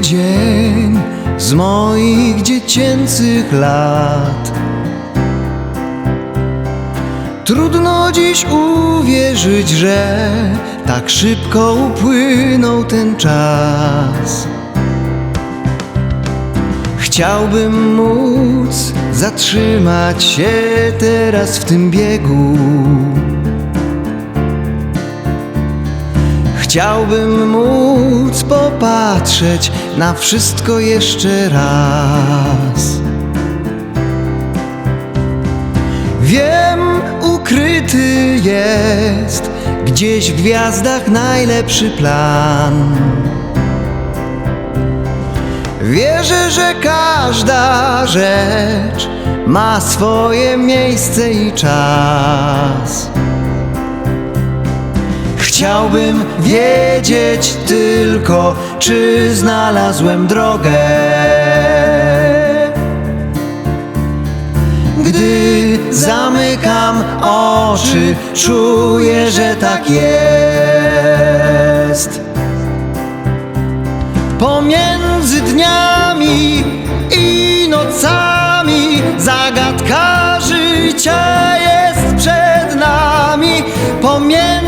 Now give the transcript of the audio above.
dzień z moich dziecięcych lat. Trudno dziś uwierzyć, że tak szybko upłynął ten czas. Chciałbym móc zatrzymać się teraz w tym biegu. Chciałbym móc popatrzeć na wszystko jeszcze raz. Wiem, ukryty jest gdzieś w gwiazdach najlepszy plan. Wierzę, że każda rzecz ma swoje miejsce i czas. Chciałbym wiedzieć tylko, czy znalazłem drogę. Gdy zamykam oczy, czuję, że tak jest. Pomiędzy dniami i nocami zagadka życia jest przed nami. Pomiędzy